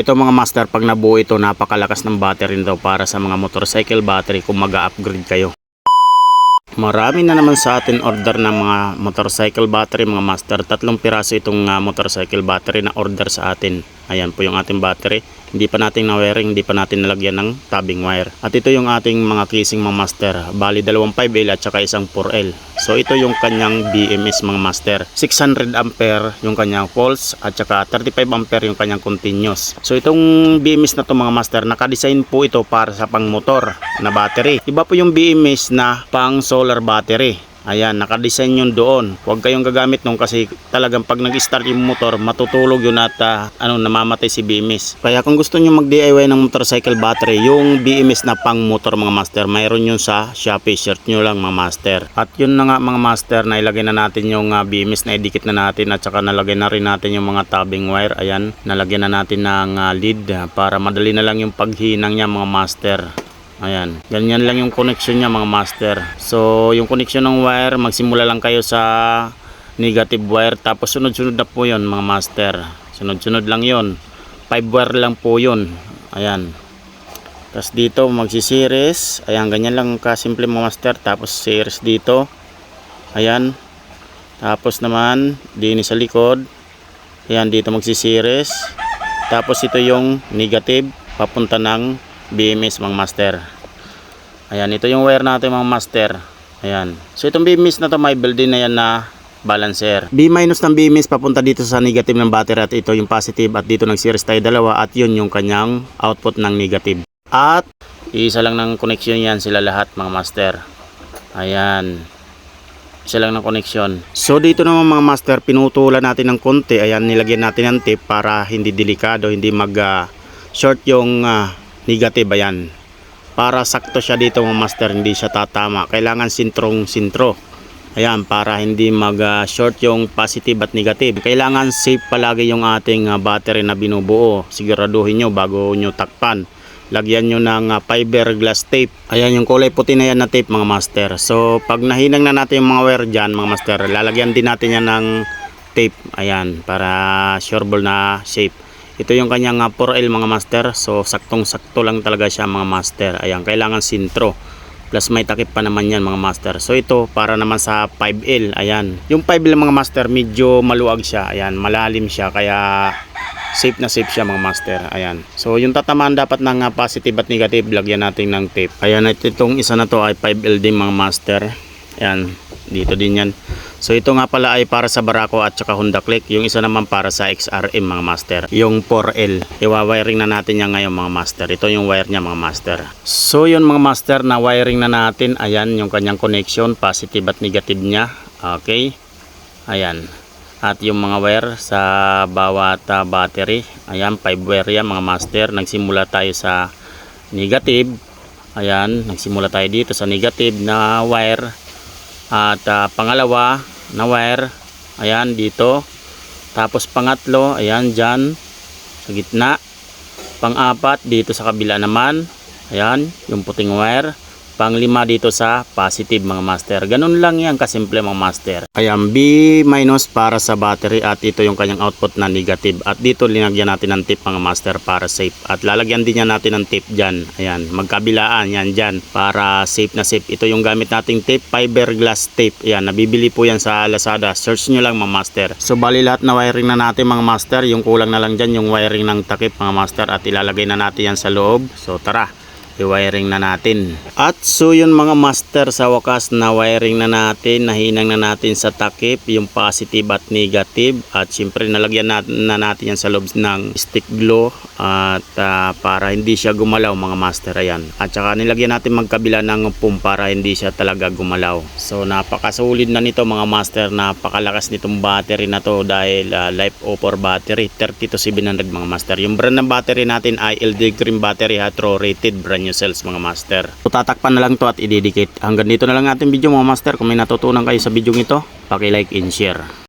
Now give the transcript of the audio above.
Ito mga master, pag nabuo ito, napakalakas ng battery nito para sa mga motorcycle battery kung mag-upgrade kayo. Marami na naman sa atin order ng mga motorcycle battery mga master. Tatlong piraso itong ah, motorcycle battery na order sa atin. Ayan po yung ating battery. Hindi pa natin na-wiring, hindi pa natin nalagyan ng tabbing wire. At ito yung ating mga casing mga master. Bali dalawang 5L at saka isang 4L. So ito yung kanyang BMS mga master. 600 ampere yung kanyang pulse at saka 35 ampere yung kanyang continuous. So itong BMS na to mga master, nakadesign po ito para sa pang motor na battery. Iba po yung BMS na pang solar battery. Ayan, nakadesign yun doon. Huwag kayong gagamit nung kasi talagang pag nag-start yung motor, matutulog yun at ah, ano, namamatay si BMS. Kaya kung gusto nyo mag-DIY ng motorcycle battery, yung BMS na pang motor mga master, mayroon yun sa Shopee. Search nyo lang mga master. At yun na nga mga master, na ilagay na natin yung ah, BMS na idikit na natin at saka nalagay na rin natin yung mga tabbing wire. Ayan, nalagyan na natin ng ah, lead para madali na lang yung paghinang niya mga master. Ayan, ganyan lang yung connection niya mga master. So, yung connection ng wire, magsimula lang kayo sa negative wire tapos sunod-sunod na po yon mga master. Sunod-sunod lang yon 5 wire lang po yon Ayan. Tapos dito magsisiris. Ayan, ganyan lang kasimple mga master. Tapos series dito. Ayan. Tapos naman, din sa likod. Ayan, dito magsisiris. Tapos ito yung negative papunta ng BMS mga master. Ayan, ito yung wire natin mga master. Ayan. So itong BMS na to may build din na yan na balancer. B minus ng BMS papunta dito sa negative ng battery at ito yung positive at dito nag-series tayo dalawa at yun yung kanyang output ng negative. At isa lang ng connection yan sila lahat mga master. Ayan. Isa lang ng connection. So dito naman mga master, pinutulan natin ng konti. Ayan, nilagyan natin ng tape para hindi delikado, hindi mag ah, short yung ah, negative. Ayan. Para sakto siya dito mga master, hindi siya tatama. Kailangan sintrong sintro. Ayan, para hindi mag-short yung positive at negative. Kailangan safe palagi yung ating ah, battery na binubuo. Siguraduhin nyo bago nyo takpan. Lagyan nyo ng ah, fiberglass tape. Ayan yung kulay puti na yan na tape mga master. So pag nahinang na natin yung mga wire dyan mga master, lalagyan din natin yan ng tape. Ayan, para sureball na shape. Ito yung kanyang ah, 4L mga master. So saktong sakto lang talaga siya mga master. Ayan, kailangan sintro. Plus may takip pa naman yan mga master. So ito para naman sa 5L. Ayan. Yung 5L mga master medyo maluwag siya. Ayan. Malalim siya. Kaya safe na safe siya mga master. Ayan. So yung tatamaan dapat ng ah, positive at negative. Lagyan natin ng tape. Ayan. Itong isa na to ay 5L din mga master. Ayan. Dito din yan. So ito nga pala ay para sa Barako at saka Honda Click. Yung isa naman para sa XRM mga master. Yung 4L. Iwa-wiring na natin yan ngayon mga master. Ito yung wire niya mga master. So yun mga master na wiring na natin. Ayan yung kanyang connection. Positive at negative niya. Okay. Ayan. At yung mga wire sa bawat ah, battery. Ayan 5 wire yan mga master. Nagsimula tayo sa negative. Ayan. Nagsimula tayo dito sa negative na wire. At ah, pangalawa na wire, ayan dito. Tapos pangatlo, ayan dyan sa gitna. Pang-apat dito sa kabila naman. Ayan, yung puting wire. Panglima dito sa positive mga master. Ganun lang yan kasimple mga master. Ayan, B minus para sa battery at ito yung kanyang output na negative. At dito linagyan natin ng tip mga master para safe. At lalagyan din yan natin ng tip dyan. Ayan, magkabilaan yan dyan para safe na safe. Ito yung gamit nating tape, fiberglass tape. Ayan, nabibili po yan sa Lazada. Search nyo lang mga master. So bali lahat na wiring na natin mga master. Yung kulang na lang dyan yung wiring ng takip mga master. At ilalagay na natin yan sa loob. So tara i-wiring na natin. At so yun mga master sa wakas na wiring na natin, nahinang na natin sa takip yung positive at negative at syempre nalagyan natin, na natin yan sa loob ng stick glue at ah, para hindi siya gumalaw mga master ayan. At saka nilagyan natin magkabila ng pump para hindi siya talaga gumalaw. So napakasolid na nito mga master, napakalakas nitong battery na to dahil ah, life offer battery 30 to 700 mga master. Yung brand ng battery natin ay LD Green Battery Hatro rated brand new cells mga master. So tatakpan na lang to at ididikit. Hanggang dito na lang ating video mga master. Kung may natutunan kayo sa video ito, paki-like and share.